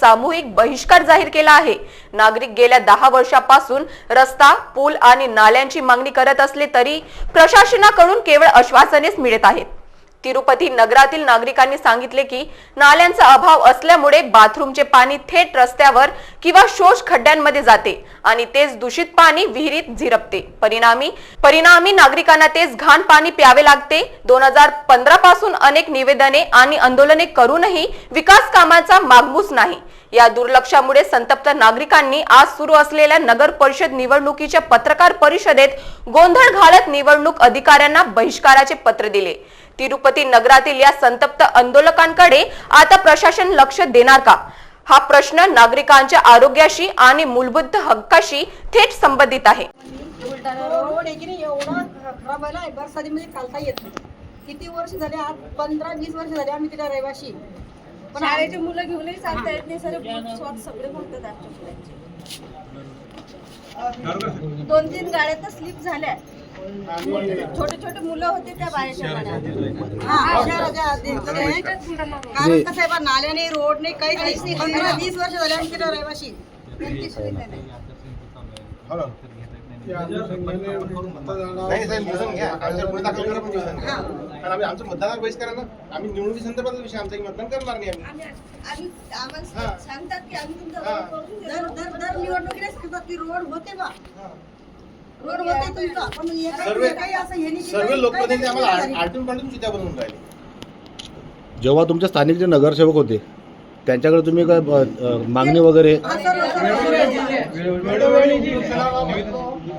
सामूहिक बहिष्कार जाहीर केला आहे. नागरिक गेल्या दहा वर्षापासून रस्ता पूल आणि नाल्यांची मागणी करत असले तरी प्रशासनाकडून केवळ आश्वासनेच मिळत आहेत. तिरुपती नगरातील नागरिकांनी सांगितले की नाल्यांचा अभाव असल्यामुळे बाथरूमचे पाणी थेट रस्त्यावर किंवा शोष खड्ड्यांमध्ये जाते आणि तेच दूषित पाणी विहिरीत झिरपते. परिणामी परिणामी नागरिकांना तेच घाण पाणी प्यावे लागते. दोन हजार पंधरा पासून अनेक निवेदने आणि आंदोलने करूनही विकास कामाचा मागमूस नाही. या दुर्लक्षामुळे संतप्त नागरिकांनी आज सुरू असलेल्या नगर परिषद निवडणुकीच्या पत्रकार परिषदेत गोंधळ घालत निवडणूक अधिकाऱ्यांना बहिष्काराचे पत्र दिले. तिरुपती नगरातील या संतप्त आंदोलकांकडे आता प्रशासन लक्ष देणार का? हा प्रश्न नागरिकांच्या आरोग्याशी आणि मूलभूत हक्काशी थेट संबंधित आहे. किती वर्ष झाले आज पंधरा वीस वर्ष झाले आम्ही तिला रहिवाशी. पण शाळेची मुलं घेऊनही चालता येत नाही सर स्वाद सगळे म्हणतात आमच्या मुलांचे. दोन तीन गाड्या तर स्लिप झाल्या. छोटे छोटे मुलं होते त्या बाहेरच्या गाड्या हा, कारण कसं आहे बा नाल्याने रोड नाही काहीच नाही. पंधरा वीस वर्ष झाले आम्ही तिला रहिवाशी कोणती सुविधा नाही नाही साहेब निवेदन घ्या आमच्या पुढे दाखल करा पण निवेदन घ्या. कारण आम्ही आमचं मतदानावर ना आम्ही निवडणुकी संदर्भात विषय आमचा की मतदान करणार नाही आम्ही आम्ही आम्ही आम्हाला. सांगतात की आम्ही तुमचा हा. रोड करून दर देतो. दर दर निवडणुकीला सांगतात की रोड होते बा रोड होते तुमचा पण एका- सर्व काही असं हे नाही की सर्व काही- लोकप्रतिनिधी काही आम्हाला नाही. आ- आलटून पालटून चित्या बनवून राहिले जेव्हा तुमचे स्थानिक जे नगरसेवक होते त्यांच्याकडे तुम्ही काय मागणी वगैरे?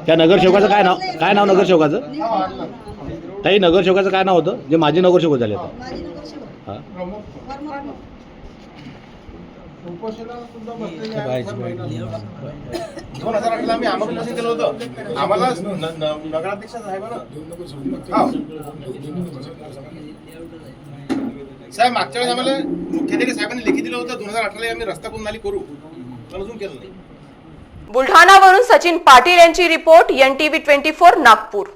त्या नगरसेवकाचं काय नाव काय नाव नगरसेवकाचं? ताई नगरसेवकाचं काय नाव होतं? जे माजी नगरसेवक झाले आता. दोन हजार आम्ही केलं होतं आम्हाला नगराध्यक्ष साहेबांना साहेब मागच्या वेळेस आम्हाला मुख्याधिकारी साहेबांनी लेखी दिलं होतं. दोन हजार अठराला आम्ही रस्ता नाली करू. पण अजून केलं नाही. बुलढाणावरून सचिन पाटील यांची report N TV twenty four Nagpur.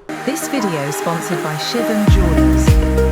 Video is sponsored by Shivam Jewelry.